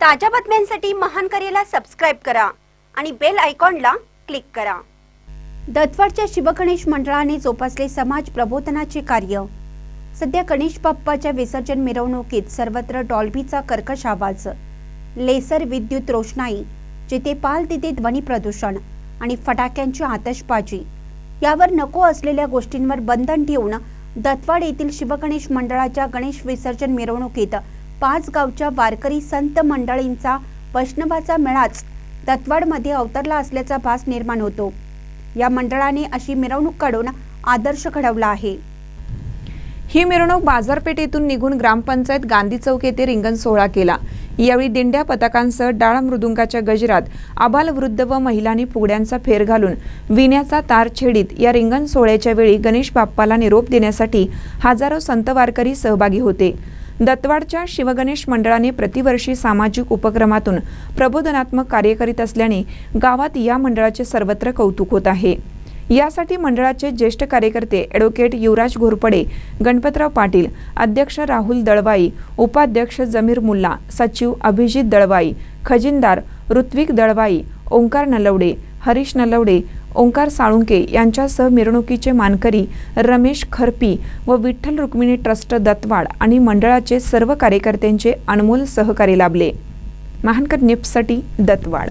ताज्या बातम्यांसाठी महान करेला सबस्क्राईब करा आणि बेल आयकॉनला क्लिक करा. दत्तवाडच्या शिवगणेश मंडळाने जोपासले समाज प्रबोधनाचे कार्य. सध्या गणेश बाप्पाच्या विसर्जन मिरवणुकीत सर्वत्र डॉल्बीचा कर्कश आवाज. लेसर विद्युत रोषणाई जिथे पाल तिथे ध्वनी प्रदूषण आणि फटाक्यांची आतषबाजी. यावर नको असलेल्या गोष्टींवर बंधन ठेवून दत्तवाड येथील शिवगणेश मंडळाच्या गणेश विसर्जन मिरवणुकीत पाच गावच्या वारकरी संत मंडळींचा वैष्णवाचा मेळाच दत्तवाडमध्ये अवतरला असल्याचा भास निर्माण होतो. या मंडळाने अशी मिरवणूक काढून आदर्श घडवला आहे. ही मिरवणूक बाजारपेठेतून निघून ग्रामपंचायत गांधी चौक येथे रिंगण सोहळा केला. यावेळी दिंड्या पथकांसह डाळ मृदुंगाच्या गजरात आबाल वृद्ध व महिलांनी फुगड्यांचा फेर घालून विण्याचा तार छेडीत या रिंगण सोहळ्याच्या वेळी गणेश बाप्पाला निरोप देण्यासाठी हजारो संत वारकरी सहभागी होते. दत्तवाडच्या शिवगणेश मंडळाने प्रतिवर्षी सामाजिक उपक्रमातून प्रबोधनात्मक कार्य करीत असल्याने गावात या मंडळाचे सर्वत्र कौतुक होत आहे. यासाठी मंडळाचे ज्येष्ठ कार्यकर्ते ॲडव्होकेट युवराज घोरपडे गणपतराव पाटील अध्यक्ष राहुल दळवाई उपाध्यक्ष जमीर मुल्ला सचिव अभिजित दळवाई खजिनदार ऋत्विक दळवाई ओंकार नलवडे हरीश नलवडे ओंकार साळुंके यांच्यासह मिरवणुकीचे मानकरी रमेश खरपी व विठ्ठल रुक्मिणी ट्रस्ट दत्तवाड आणि मंडळाचे सर्व कार्यकर्त्यांचे अनमोल सहकार्य लाभले. महानकर निप्ससाठी दत्तवाड.